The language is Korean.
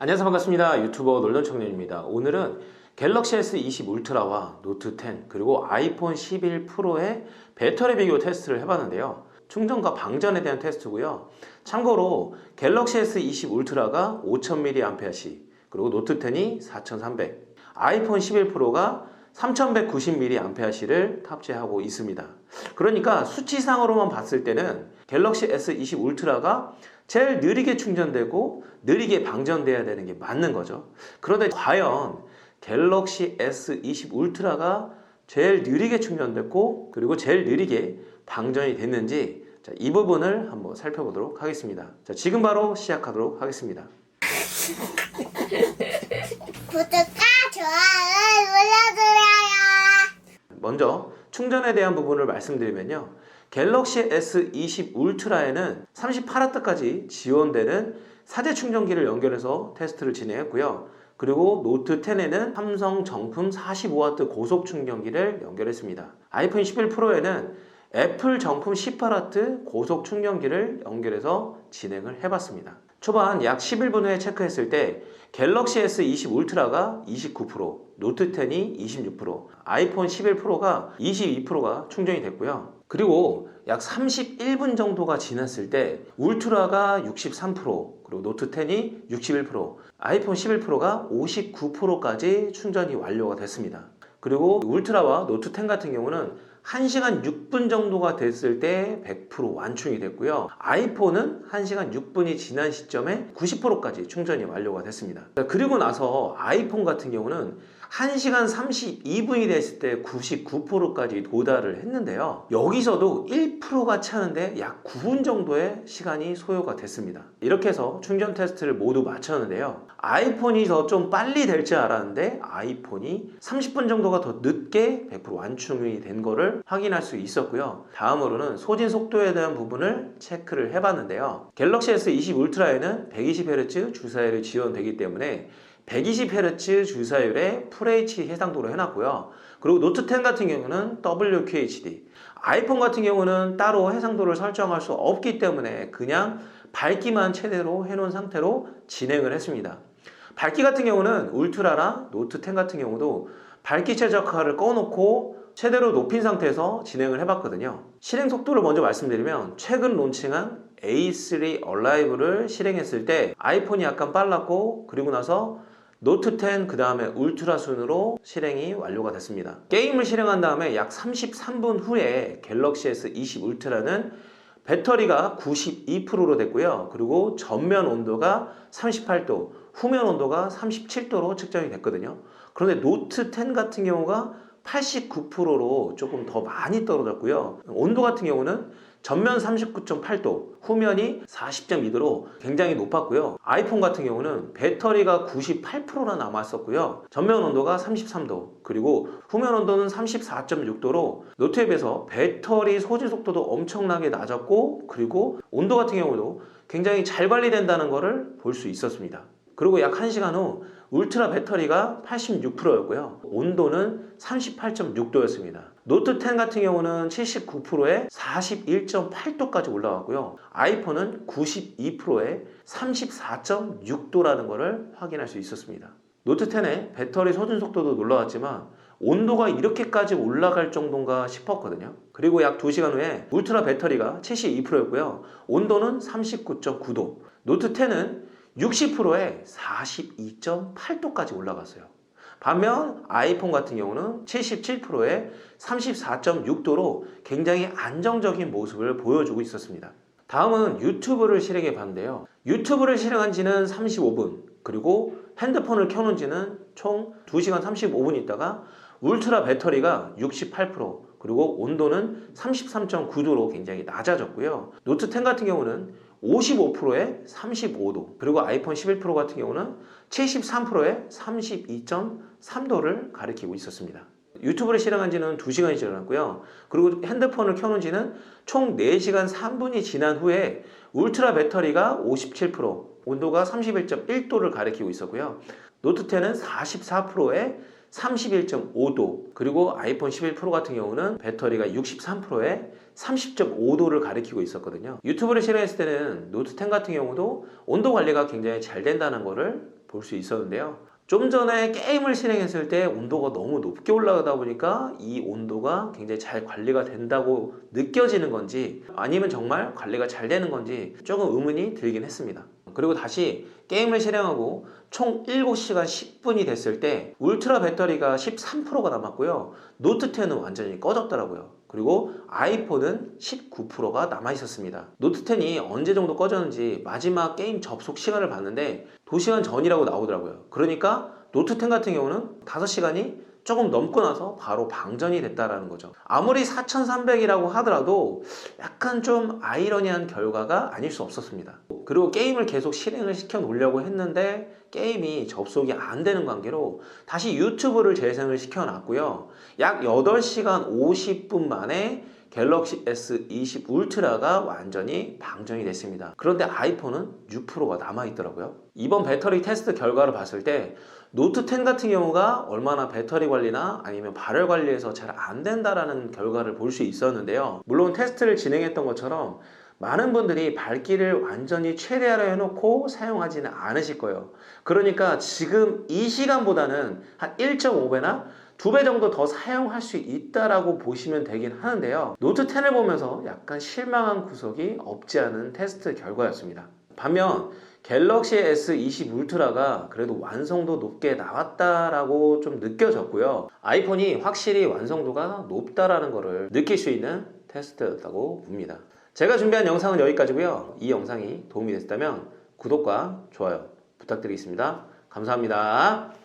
안녕하세요. 반갑습니다. 유튜버 놀던 청년입니다. 오늘은 갤럭시 S20 울트라와 노트 10 그리고 아이폰 11 프로의 배터리 비교 테스트를 해봤는데요. 충전과 방전에 대한 테스트고요. 참고로 갤럭시 S20 울트라가 5000mAh 그리고 노트 10이 4300 아이폰 11 프로가 3190mAh를 탑재하고 있습니다 그러니까 수치상으로만 봤을 때는 갤럭시 S20 울트라가 제일 느리게 충전되고 느리게 방전돼야 되는 게 맞는 거죠. 그런데 과연 갤럭시 S20 울트라가 제일 느리게 충전됐고 그리고 제일 느리게 방전이 됐는지 자, 이 부분을 한번 살펴보도록 하겠습니다. 자, 지금 바로 시작하도록 하겠습니다. 구독과 좋아요 눌러주세요. 먼저 충전에 대한 부분을 말씀드리면요. 갤럭시 S20 울트라에는 38W까지 지원되는 4대 충전기를 연결해서 테스트를 진행했고요. 그리고 노트 10에는 삼성 정품 45W 고속 충전기를 연결했습니다. 아이폰 11 프로에는 애플 정품 18W 고속 충전기를 연결해서 진행을 해봤습니다. 초반 약 11분 후에 체크했을 때 갤럭시 S20 울트라가 29%, 노트 10이 26%, 아이폰 11 프로가 22%가 충전이 됐고요. 그리고 약 31분 정도가 지났을 때 울트라가 63%, 그리고 노트 10이 61%, 아이폰 11 프로가 59%까지 충전이 완료가 됐습니다. 그리고 울트라와 노트 10 같은 경우는 1시간 6분 정도가 됐을 때 100% 완충이 됐고요. 아이폰은 1시간 6분이 지난 시점에 90%까지 충전이 완료가 됐습니다. 그리고 나서 아이폰 같은 경우는 1시간 32분이 됐을 때 99%까지 도달을 했는데요. 여기서도 1%가 차는데 약 9분 정도의 시간이 소요가 됐습니다. 이렇게 해서 충전 테스트를 모두 마쳤는데요. 아이폰이 더 좀 빨리 될 줄 알았는데 아이폰이 30분 정도가 더 늦게 100% 완충이 된 거를 확인할 수 있었고요. 다음으로는 소진 속도에 대한 부분을 체크를 해봤는데요. 갤럭시 S20 울트라에는 120Hz 주사율이 지원되기 때문에 120Hz 주사율의 FHD 해상도로 해놨고요. 그리고 노트 10 같은 경우는 WQHD. 아이폰 같은 경우는 따로 해상도를 설정할 수 없기 때문에 그냥 밝기만 최대로 해놓은 상태로 진행을 했습니다. 밝기 같은 경우는 울트라랑 노트 10 같은 경우도 밝기 최적화를 꺼놓고 최대로 높인 상태에서 진행을 해봤거든요. 실행 속도를 먼저 말씀드리면 최근 론칭한 A3 Alive를 실행했을 때 아이폰이 약간 빨랐고 그리고 나서 노트 10그 다음에 울트라 순으로 실행이 완료가 됐습니다. 게임을 실행한 다음에 약 33분 후에 갤럭시 S20 울트라는 배터리가 92%로 됐고요. 그리고 전면 온도가 38도, 후면 온도가 37도로 측정이 됐거든요. 그런데 노트 10 같은 경우가 89%로 조금 더 많이 떨어졌고요. 온도 같은 경우는 전면 39.8도, 후면이 40.2도로 굉장히 높았고요. 아이폰 같은 경우는 배터리가 98%나 남았었고요. 전면 온도가 33도, 그리고 후면 온도는 34.6도로 노트에 비해서 배터리 소진 속도도 엄청나게 낮았고, 그리고 온도 같은 경우도 굉장히 잘 관리된다는 것을 볼 수 있었습니다. 그리고 약 1시간 후 울트라 배터리가 86%였고요. 온도는 38.6도였습니다. 노트 10 같은 경우는 79%에 41.8도까지 올라갔고요. 아이폰은 92%에 34.6도라는 것을 확인할 수 있었습니다. 노트 10의 배터리 소진 속도도 놀라웠지만 온도가 이렇게까지 올라갈 정도인가 싶었거든요. 그리고 약 2시간 후에 울트라 배터리가 72%였고요. 온도는 39.9도. 노트 10은 60%에 42.8도까지 올라갔어요. 반면 아이폰 같은 경우는 77%에 34.6도로 굉장히 안정적인 모습을 보여주고 있었습니다. 다음은 유튜브를 실행해 봤는데요. 유튜브를 실행한 지는 35분, 그리고 핸드폰을 켜놓은 지는 총 2시간 35분 있다가 울트라 배터리가 68%, 그리고 온도는 33.9도로 굉장히 낮아졌고요. 노트 10 같은 경우는 55%에 35도, 그리고 아이폰 11 프로 같은 경우는 73%에 32.3도를 가리키고 있었습니다. 유튜브를 실행한 지는 2시간이 지났고요. 그리고 핸드폰을 켜놓은 지는 총 4시간 3분이 지난 후에 울트라 배터리가 57%, 온도가 31.1도를 가리키고 있었고요. 노트 10은 44%에 31.5도 그리고 아이폰 11 프로 같은 경우는 배터리가 63%에 30.5도를 가리키고 있었거든요 유튜브를 실행했을 때는 노트 10 같은 경우도 온도 관리가 굉장히 잘 된다는 것을 볼 수 있었는데요. 좀 전에 게임을 실행했을 때 온도가 너무 높게 올라가다 보니까 이 온도가 굉장히 잘 관리가 된다고 느껴지는 건지 아니면 정말 관리가 잘 되는 건지 조금 의문이 들긴 했습니다. 그리고 다시 게임을 실행하고 총 7시간 10분이 됐을 때 울트라 배터리가 13%가 남았고요. 노트 10은 완전히 꺼졌더라고요. 그리고 아이폰은 19%가 남아 있었습니다. 노트 10이 언제 정도 꺼졌는지 마지막 게임 접속 시간을 봤는데 2시간 전이라고 나오더라고요. 그러니까 노트 10 같은 경우는 5시간이 조금 넘고 나서 바로 방전이 됐다라는 거죠. 아무리 4,300이라고 하더라도 약간 좀 아이러니한 결과가 아닐 수 없었습니다. 그리고 게임을 계속 실행을 시켜 놓으려고 했는데 게임이 접속이 안 되는 관계로 다시 유튜브를 재생을 시켜 놨고요. 약 8시간 50분 만에 갤럭시 S20 울트라가 완전히 방전이 됐습니다. 그런데 아이폰은 6%가 남아 있더라고요. 이번 배터리 테스트 결과를 봤을 때 노트 10 같은 경우가 얼마나 배터리 관리나 아니면 발열 관리에서 잘 안 된다라는 결과를 볼 수 있었는데요. 물론 테스트를 진행했던 것처럼 많은 분들이 밝기를 완전히 최대화로 해놓고 사용하지는 않으실 거예요. 그러니까 지금 이 시간보다는 한 1.5배나 두 배 정도 더 사용할 수 있다라고 보시면 되긴 하는데요. 노트 10을 보면서 약간 실망한 구석이 없지 않은 테스트 결과였습니다. 반면 갤럭시 S20 울트라가 그래도 완성도 높게 나왔다라고 좀 느껴졌고요. 아이폰이 확실히 완성도가 높다라는 것을 느낄 수 있는 테스트였다고 봅니다. 제가 준비한 영상은 여기까지고요. 이 영상이 도움이 됐다면 구독과 좋아요 부탁드리겠습니다. 감사합니다.